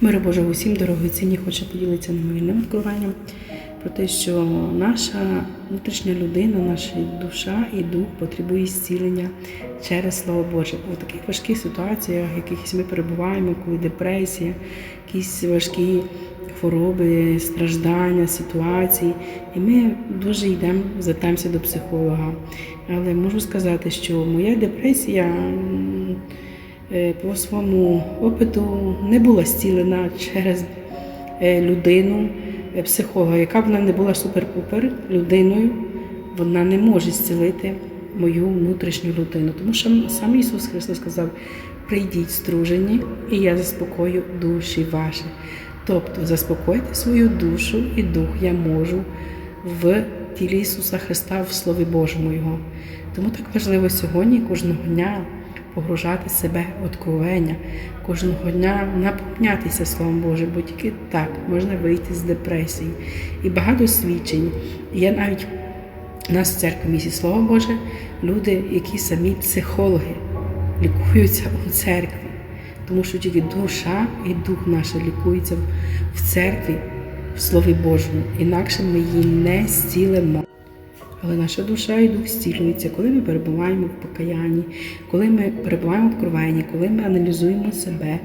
Миру Божого усім дорогоцінні хочу поділитися немовільним відкриванням про те, що наша внутрішня людина, наша душа і дух потребує зцілення через Слово Боже. У таких важких ситуаціях, в яких ми перебуваємо, коли депресія, якісь важкі хвороби, страждання, ситуації. І ми дуже йдемо, звертаємося до психолога. Але можу сказати, що моя депресія. Е, по своєму опиту не була зцілена через е, людину, е, психолога, яка вона не була супер-пупер людиною, вона не може зцілити мою внутрішню людину. Тому що сам Ісус Христос сказав: прийдіть стружені, і я заспокою душі ваші. Тобто заспокойте свою душу і дух я можу в тілі Ісуса Христа в Слові Божому Його. Тому так важливо сьогодні кожного дня погружати себе в откровення, кожного дня наповнятися Словом Божим, бо тільки так можна вийти з депресії. І багато свідчень. Є навіть у нас в церкві місії Слово Боже, люди, які самі психологи, лікуються у церкві. Тому що тільки душа і дух наш лікується в церкві, в Слові Божому. Інакше ми її не зцілимо. Але наша душа і дух зцілюється, коли ми перебуваємо в покаянні, коли ми перебуваємо в кровенні, коли ми аналізуємо себе,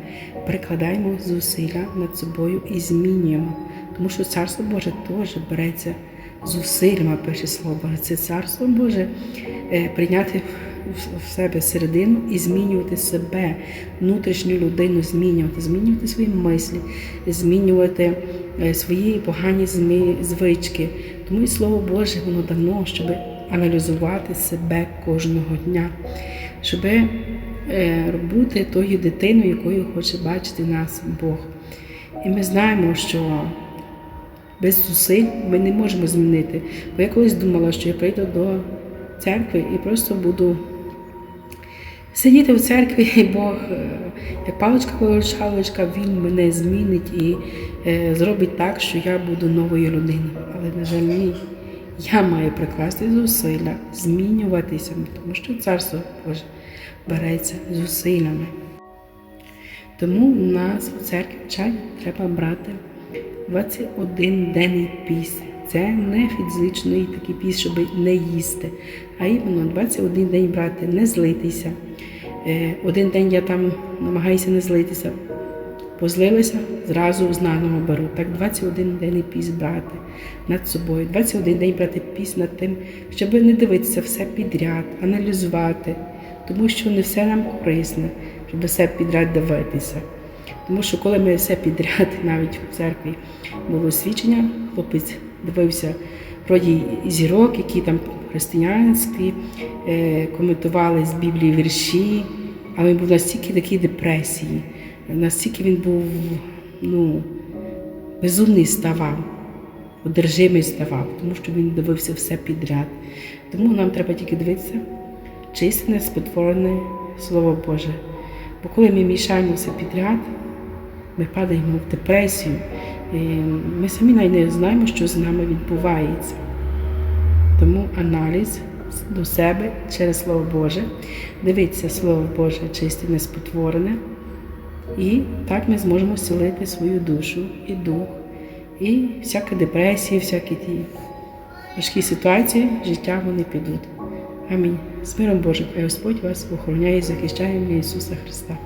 перекладаємо зусилля над собою і змінюємо. Тому що Царство Боже теж береться зусиллями, пише слово Боже. Це Царство Боже е, прийняти в- себе середину і змінювати себе, внутрішню людину, змінювати, змінювати свої мислі, змінювати е, свої погані звички. Тому і Слово Боже, воно дано, щоб аналізувати себе кожного дня, щоб е, бути тою дитиною, якою хоче бачити нас Бог. І ми знаємо, що без зусиль ми не можемо змінити. Бо я колись думала, що я прийду до церкви і просто буду сидіти в церкві, і Бог, е, як паличка шалочка він мене змінить і е, зробить так, що я буду новою людиною. Але, на жаль, ні. Я маю прикласти зусилля, змінюватися, тому що царство Боже береться зусиллями. Тому у нас в церкві чай треба брати 21 денний піс. Це не фізичний такий піс, щоб не їсти, а іменно 21 день брати, не злитися. Е, Один день я там намагаюся не злитися, позлилася, зразу з наново беру. Так 21 день піс брати над собою, 21 день брати піс над тим, щоб не дивитися все підряд, аналізувати, тому що не все нам корисне, щоб все підряд дивитися. Тому що коли ми все підряд, навіть в церкві було свідчення, хлопець дивився вроді зірок, які там християнські, е, коментували з Біблії вірші, але він був настільки такій депресії, настільки він був ну, безумний ставав, одержимий ставав, тому що він дивився все підряд. Тому нам треба тільки дивитися чисте, спотворене Слово Боже. Бо коли ми мішаємо все підряд, ми падаємо в депресію. І ми самі навіть не знаємо, що з нами відбувається. Тому аналіз до себе через Слово Боже, дивитися Слово Боже чисте, неспотворене. І так ми зможемо зцілити свою душу і дух, і всяка депресія, всякі ті важкі ситуації життя вони підуть. Амінь. З миром Божим, хай Господь вас охороняє і захищає в Ісуса Христа.